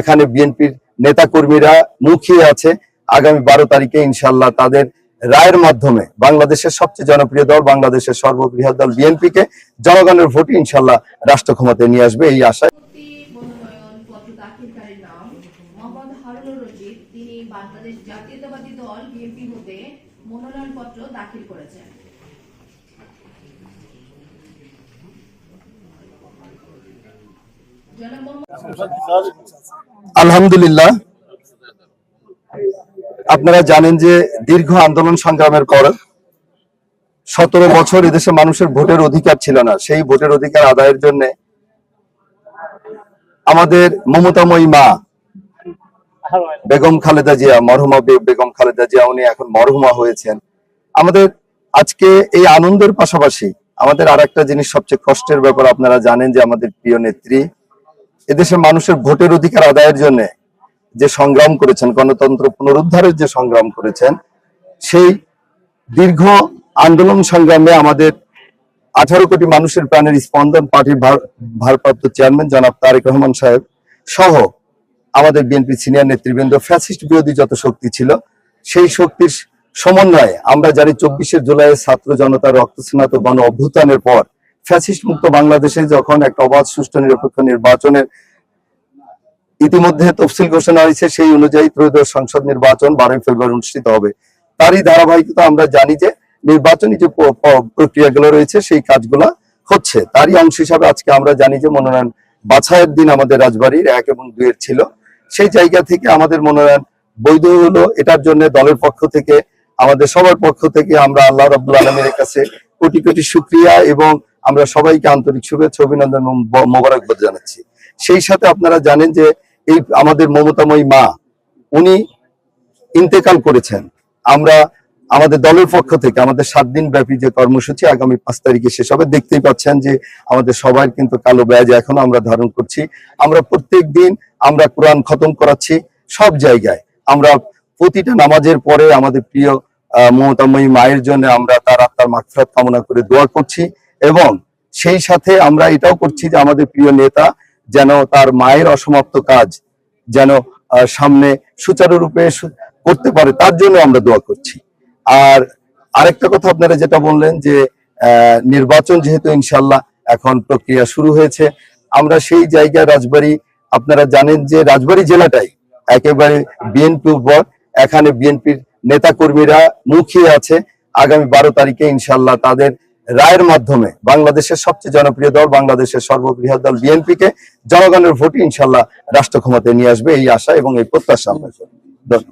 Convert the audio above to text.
এখানে বিএনপির নেতা কর্মীরা মুখিয়ে আছে। আগামী বারো তারিখে ইনশাল্লাহ তাদের রায়ের মাধ্যমে বাংলাদেশের সবচেয়ে জনপ্রিয় দল, বাংলাদেশের সর্ববৃহৎ দল বিএনপিকে জনগণের ভোটে ইনশাল্লাহ রাষ্ট্র ক্ষমতায় নিয়ে আসবে এই আশায়। তিনি বাংলাদেশ জাতীয়তাবাদী দল বিএনপি হতে মনোনয়ন পত্র দাখিল করেছেন জনাব মোহাম্মদ আলহামদুলিল্লাহ। আপনারা জানেন যে দীর্ঘ আন্দোলন সংগ্রামের পর সতেরো বছর এদেশে মানুষের ভোটের অধিকার ছিল না। সেই ভোটের অধিকার আদায়ের জন্য আমাদের মমতাময়ী মা বেগম খালেদা জিয়া, মরহুমা বেগম খালেদা জিয়া, উনি এখন মরহুমা হয়েছেন। আমাদের আজকে এই আনন্দের পাশাপাশি আমাদের আর একটা জিনিস সবচেয়ে কষ্টের ব্যাপার, আপনারা জানেন যে আমাদের প্রিয় নেত্রী এদেশের মানুষের ভোটের অধিকার আদায়ের জন্য যে সংগ্রাম করেছেন, গণতন্ত্র পুনরুদ্ধারের যে সংগ্রাম করেছেন, সেই দীর্ঘ আন্দোলন সংগ্রামে আমাদের আঠারো কোটি মানুষের প্রাণের স্পন্দন পার্টির ভারপ্রাপ্ত চেয়ারম্যান জনাব তারেক রহমান সাহেব সহ আমাদের বিএনপি সিনিয়র নেতৃবৃন্দ, ফ্যাসিস্ট বিরোধী যত শক্তি ছিল, সেই শক্তির সমন্বয়ে আমরা জানি চব্বিশে জুলাই ছাত্র জনতার রক্তস্নাত গণ অভ্যুত্থানের পর ফ্যাসিস্ট মুক্ত বাংলাদেশে যখন একটা অবাধ, সুষ্ঠু, নিরপেক্ষ নির্বাচনের ইতিমধ্যে তফসিল ঘোষণা হয়েছে, সেই অনুযায়ী ত্রয়োদশ সংসদ নির্বাচন বারোই ফেব্রুয়ারি অনুষ্ঠিত হবে। তারই ধারাবাহিকতা আমরা জানি যে নির্বাচনী যে প্রক্রিয়াগুলো রয়েছে, সেই কাজগুলো হচ্ছে। তারই অংশ হিসাবে আজকে আমরা জানি যে মনোনয়ন বাছাইয়ের দিন আমাদের রাজবাড়ির এক এবং দুইয়ের ছিল। সেই জায়গা থেকে আমাদের মনোনয়ন বৈধ হলো, এটার জন্য দলের পক্ষ থেকে, আমাদের সবার পক্ষ থেকে আমরা আল্লাহ রাবুল আলমের কাছে কোটি কোটি শুক্রিয়া এবং আমরা সবাইকে আন্তরিক শুভেচ্ছা, অভিনন্দন মোবারকবাদ জানাচ্ছি। সেই সাথে আপনারা জানেন যে এই আমাদের মমতাময়ী মা, উনি ইন্তেকাল করেছেন। আমরা আমাদের দলের পক্ষ থেকে আমাদের সাত দিন ব্যাপী যে কর্মসূচি আগামী পাঁচ তারিখে শেষ হবে, দেখতেই পাচ্ছেন যে আমাদের সবার কিন্তু কালো ব্যাজ এখনও আমরা ধারণ করছি। আমরা প্রত্যেক দিন আমরা কোরআন খতম করাচ্ছি সব জায়গায়। আমরা প্রতিটা নামাজের পরে আমাদের প্রিয় মমতাময়ী মায়ের জন্য আমরা তার আত্মার মাগফিরাত কামনা করে দোয়া করছি। এবং সেই সাথে আমরা এটাও করছি যে আমাদের প্রিয় নেতা যেন তার মায়ের অসমাপ্ত কাজ যেন সামনে সুচারুরূপে করতে পারে, তার জন্য আমরা দোয়া করছি। আর আরেকটা কথা আপনারা যেটা বললেন যে নির্বাচন যেহেতু ইনশাল্লাহ এখন প্রক্রিয়া শুরু হয়েছে, আমরা সেই জায়গায় রাজবাড়ি, আপনারা জানেন যে রাজবাড়ি জেলাটাই একেবারে বিএনপি উপর, এখানে বিএনপির নেতা কর্মীরা মুখিয়ে আছে। আগামী বারো তারিখে ইনশাল্লাহ তাদের রায়ের মাধ্যমে বাংলাদেশের সবচেয়ে জনপ্রিয় দল বাংলাদেশের সর্ববৃহৎ দল বিএনপিকে জনগণের ভোটে ইনশাল্লাহ রাষ্ট্র ক্ষমতায় নিয়ে আসবে এই আশা এবং এই প্রত্যাশা আমরা ধন্যবাদ।